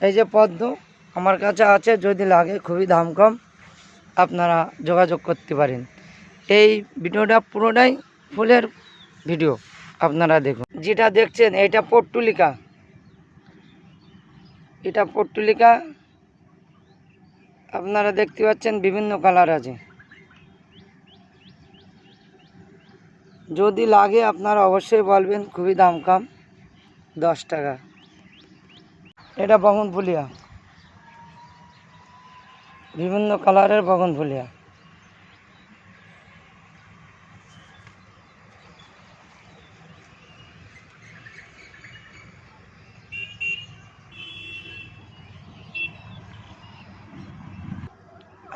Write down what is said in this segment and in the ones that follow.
এই যে পদ্ম আমার কাছে আছে, যদি লাগে খুবই দাম কম, আপনারা যোগাযোগ করতে পারেন। এই ভিডিওটা পুরোটাই ফুলের ভিডিও, আপনারা দেখুন। যেটা দেখছেন, এটা পট্টুলিকা। এটা পট্টুলিকা, আপনারা দেখতে পাচ্ছেন বিভিন্ন কালার আছে। যদি লাগে আপনারা অবশ্যই বলবেন, খুবই দাম কম, দশ টাকা। এটা বগন ফুলিয়া। বিভিন্ন কালারের বগন ফুলিয়া।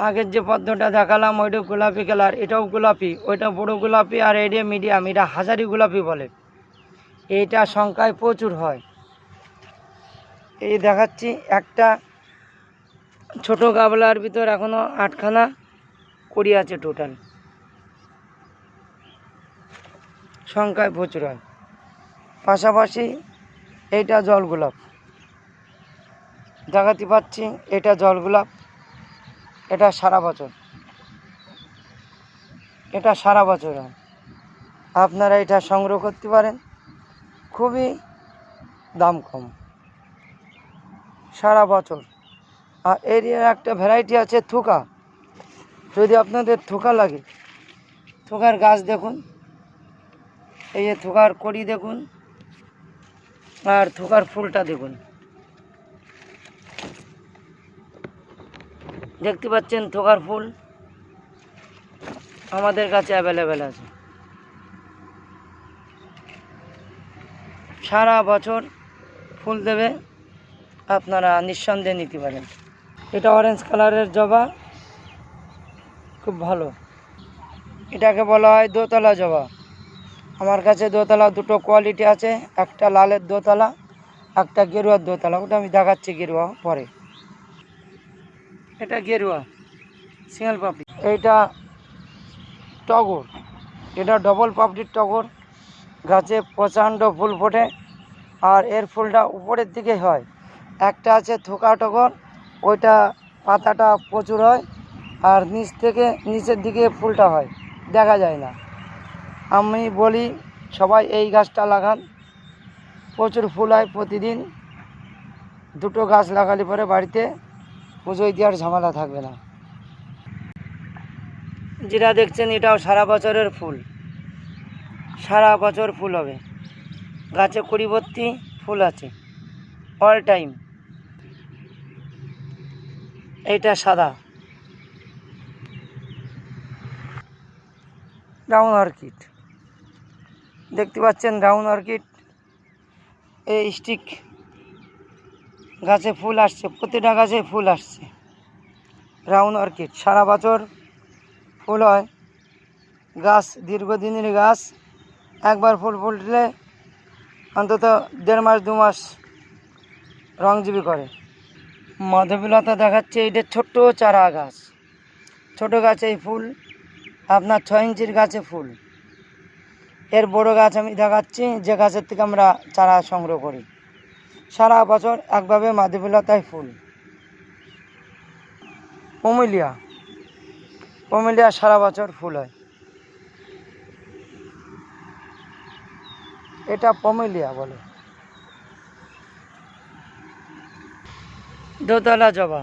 আগের যে পদ্মটা দেখালাম, ওইটা গোলাপি কালার, এটাও গোলাপি, ওইটা বড় গোলাপি আর এটা মিডিয়াম, এটা হাজারি গোলাপি বলে। এইটা সংখ্যায় প্রচুর হয়। এই দেখাচ্ছি একটা ছোট গাবলার ভিতর এখনও আটখানা কড়ি আছে টোটাল সংখ্যায় প্রচুর হয়। পাশাপাশি এটা জল গোলাপ। দেখাতে পাচ্ছি এটা জল গোলাপ। এটা সারা বছর। এটা সারা বছর হয়। আপনারা এটা সংগ্রহ করতে পারেন। খুবই দাম কম। সারা বছর। আর এর একটা ভ্যারাইটি আছে থুকা। যদি আপনাদের থুকা লাগে, থুকার গাছ দেখুন। এই যে থুকার কড়ি দেখুন, আর থুকার ফুলটা দেখুন। দেখতে পাচ্ছেন থোকার ফুল আমাদের কাছে অ্যাভেলেবেল আছে। সারা বছর ফুল দেবে। আপনারা নিঃসন্দেহে নিতে পারেন। এটা অরেঞ্জ কালারের জবা, খুব ভালো। এটাকে বলা হয় দোতলা জবা। আমার কাছে দোতলা দুটো কোয়ালিটি আছে, একটা লালের দোতলা, একটা গেরুয়ার দোতলা। ওটা আমি দেখাচ্ছি গেরুয়া পরে। এটা গেরুয়া সিঙ্গেল পাপড়ি। এইটা টগর। এটা ডবল পাপড়ির টগর। গাছে প্রচণ্ড ফুল ফোটে, আর এর ফুলটা উপরের দিকে হয়। একটা আছে থোকা টগর ওইটা পাতাটা প্রচুর হয় আর নিচ থেকে নিচের দিকে ফুলটা হয়, দেখা যায় না। আমি বলি, সবাই এই গাছটা লাগান। প্রচুর ফুল হয় প্রতিদিন। দুটো গাছ লাগালে পরে বাড়িতে পুজোয় দেওয়ার ঝামেলা থাকবে না। যেটা দেখছেন, এটাও সারা বছরের ফুল। সারা বছর ফুল হবে। গাছে কুড়ি ফুল আছে। অল টাইম এইটা সাদা। ব্রাউন অর্কিড দেখতে পাচ্ছেন ব্রাউন অর্কিড এই স্টিক গাছে ফুল আসছে, প্রতিটা গাছে ফুল আসছে। রাউন্ড অর্কিড সারা বছর ফুল হয়। গাছ, দীর্ঘদিনের গাছ। একবার ফুল ফুটলে অন্তত দেড় মাস, দু মাস রংজীবী করে। মাধবীলতা দেখাচ্ছে এটা ছোট্ট চারা গাছ। ছোট গাছে এই ফুল, আপনার ছয় ইঞ্চির গাছে ফুল। এর বড় গাছ আমি দেখাচ্ছি, যে গাছের থেকে আমরা চারা সংগ্রহ করি। সারা বছর একভাবে মাধবীলতায় ফুল। পমিলিয়া। পমিলিয়া সারা বছর ফুল হয়। এটা পমিলিয়া বলে। দোতলা জবা।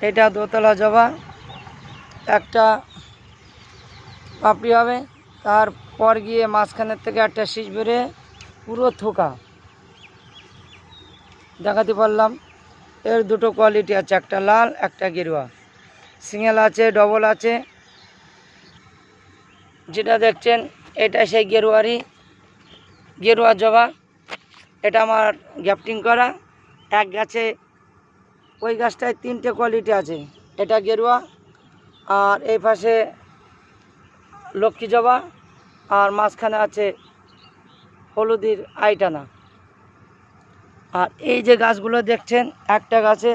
এটা দোতলা জবা। একটা পাপড়ি হবে। তারপর গিয়ে মাঝখানের থেকে একটা শীষ বেরিয়ে পুরো থোকা। দেখাতে পারলাম। এর দুটো কোয়ালিটি আছে। একটা লাল, একটা গেরুয়া। সিঙ্গেল আছে ডবল আছে। যেটা দেখছেন, এটা সেই গেরুয়ারি গেরুয়া জবা। এটা আমার গ্যাপটিং করা। এক গাছে ওই গাছটায় তিনটে কোয়ালিটি আছে। এটা গেরুয়া আর এই পাশে লক্ষ্মী জবা আর মাঝখানে আছে হলুদির আইটানা। আর এই যে গাছগুলো দেখছেন, একটা গাছে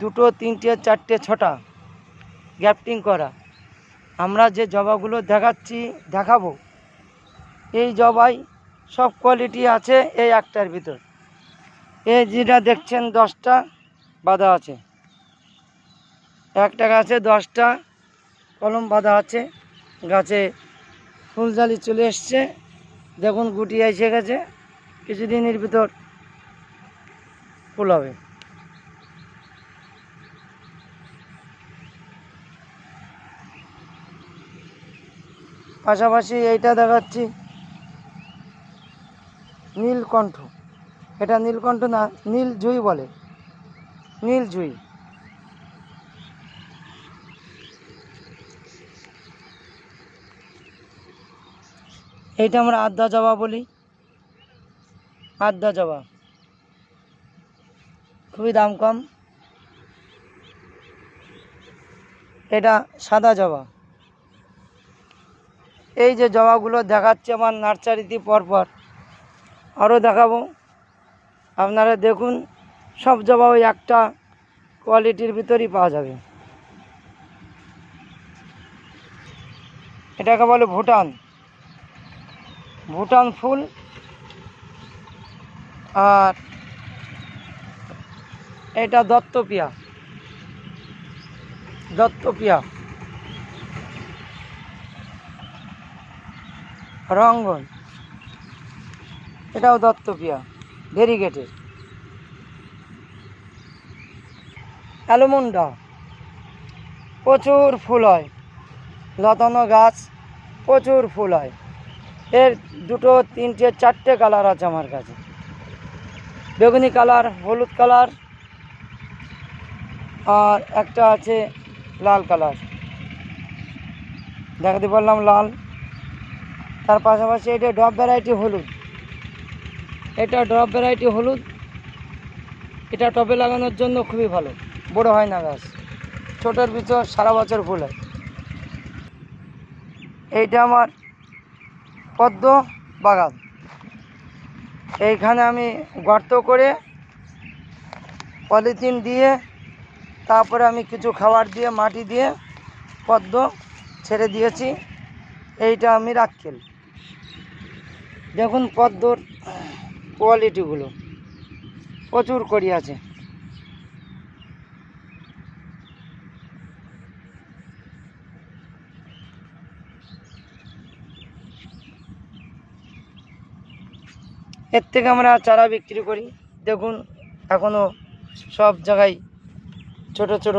দুটো, তিনটে, চারটে, ছটা গ্যাপটিং করা। আমরা যে জবাগুলো দেখাচ্ছি, দেখাবো, এই জবাই সব কোয়ালিটি আছে এই একটার ভিতর। এই যেটা দেখছেন দশটা, বাঁধা আছে। একটা গাছে দশটা, কলম বাঁধা আছে। গাছে ফুলজালি চলে এসছে। দেখুন গুটি এসে গেছে। কিছুদিনের ভিতর ফুল হবে। পাশাপাশি এইটা দেখাচ্ছি নীলকণ্ঠ। এটা নীলকণ্ঠ না, নীল জুই বলে। নীল জুই। এইটা আমরা আদ্যা জবা বলি। আদ্যা জবা। খুবই দাম কম। এটা সাদা জবা। এই যে জবাগুলো দেখাচ্ছে আমার নার্সারিতে পরপর। আরও দেখাবো। আপনারা দেখুন, সব জবা ওই একটা কোয়ালিটির ভিতরই পাওয়া যাবে। এটাকে বলে ভুটান। ভুটান ফুল আর এটা দত্তপিয়া। দত্তপিয়া। রঙ্গন। এটাও দত্তপিয়া। ভেরিগেটের অ্যালুমুন্ডা প্রচুর ফুল হয় লতানো গাছ প্রচুর ফুল হয় এর দুটো তিনটে চারটে কালার আছে আমার কাছে বেগুনি কালার হলুদ কালার আর একটা আছে লাল কালার দেখাতে পারলাম লাল। তার পাশাপাশি এটা ডব ভ্যারাইটি হলুদ। এটা ড্রপ ভ্যারাইটি হলুদ। এটা টবে লাগানোর জন্য খুবই ভালো। বড় হয় না গাছ ছোটোর ভিতর সারা বছর ফুল। হয় এইটা আমার পদ্ম বাগান। এইখানে আমি গর্ত করে পলিথিন দিয়ে, তারপরে আমি কিছু খাবার দিয়ে, মাটি দিয়ে পদ্ম ছেড়ে দিয়েছি। এইটা আমি রাখকেল দেখুন পদ্মর কোয়ালিটিগুলো প্রচুর করি আছে এর থেকে আমরা চারা বিক্রি করি। দেখুন এখনও সব জায়গায় ছোট ছোট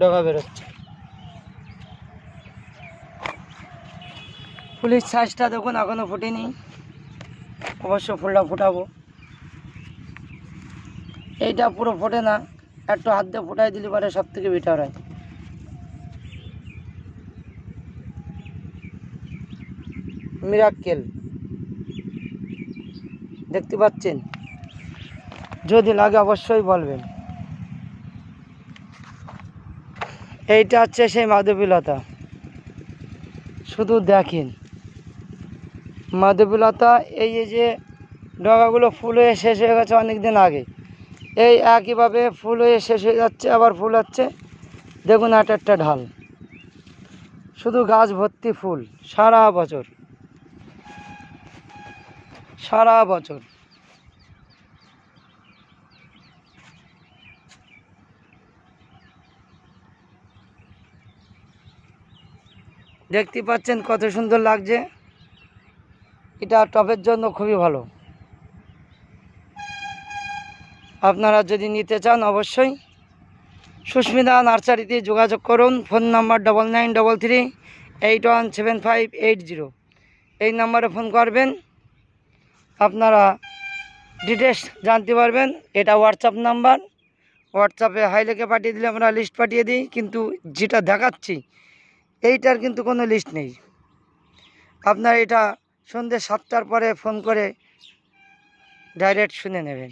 ডগা বেরোচ্ছে। ফুলের সাইজটা দেখুন এখনও ফুটেনি। অবশ্য ফুলটা ফুটাবো। এইটা পুরো ফোটে না, একটু হাত দিয়ে ফুটাই দিলে পরে সব থেকে বেটার হয়। মিরাক্কেল দেখতে পাচ্ছেন? যদি লাগে অবশ্যই বলবেন। এইটা হচ্ছে সেই মাধবীলতা। শুধু দেখেন। মাধবীলতা এই যে ডগাগুলো ফুল হয়ে শেষ হয়ে গেছে অনেক দিন আগে। এই একইভাবে ফুল হয়ে শেষ হয়ে যাচ্ছে, আবার ফুল হচ্ছে। দেখুন একটা একটা ঢাল। শুধু গাছ ভর্তি ফুল, সারা বছর। সারা বছর। দেখতে পাচ্ছেন কত সুন্দর লাগছে। এটা টবের জন্য খুবই ভালো। আপনারা যদি নিতে চান অবশ্যই সুস্মিতা নার্সারিতে যোগাযোগ করুন, phone number double nine double three eight one seven five eight zero এই নাম্বারে ফোন করবেন, আপনারা ডিটেলস জানতে পারবেন, এটা হোয়াটসঅ্যাপ নাম্বার। হোয়াটসঅ্যাপে হাই লেখে পাঠিয়ে দিলে আমরা লিস্ট পাঠিয়ে দিই, কিন্তু যেটা দেখাচ্ছি, এইটার কিন্তু কোনো লিস্ট নেই। আপনার এটা সন্ধ্যে সাতটার পরে ফোন করে ডাইরেক্ট শুনে নেবেন।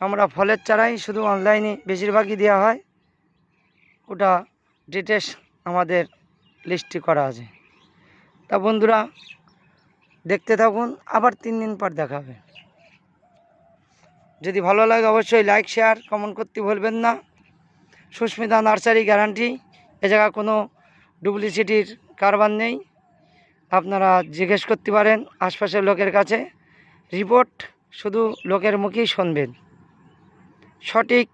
আমরা ফলের চারাই শুধু অনলাইনে বেশিরভাগই দেওয়া হয়। ওটা ডিটেলস আমাদের লিস্টটি করা আছে। তা বন্ধুরা, দেখতে থাকুন, আবার তিন দিন পর দেখাবে যদি ভালো লাগে অবশ্যই লাইক, শেয়ার, কমেন্ট করতে ভুলবেন না। সুস্মিতা নার্সারি গ্যারান্টি, এ জায়গা কোনো ডুপ্লিসিটির কারবার নেই। আপনারা জিজ্ঞেস করতে পারেন আশপাশের লোকের কাছে। রিপোর্ট শুধু লোকের মুখেই শুনবেন। সঠিক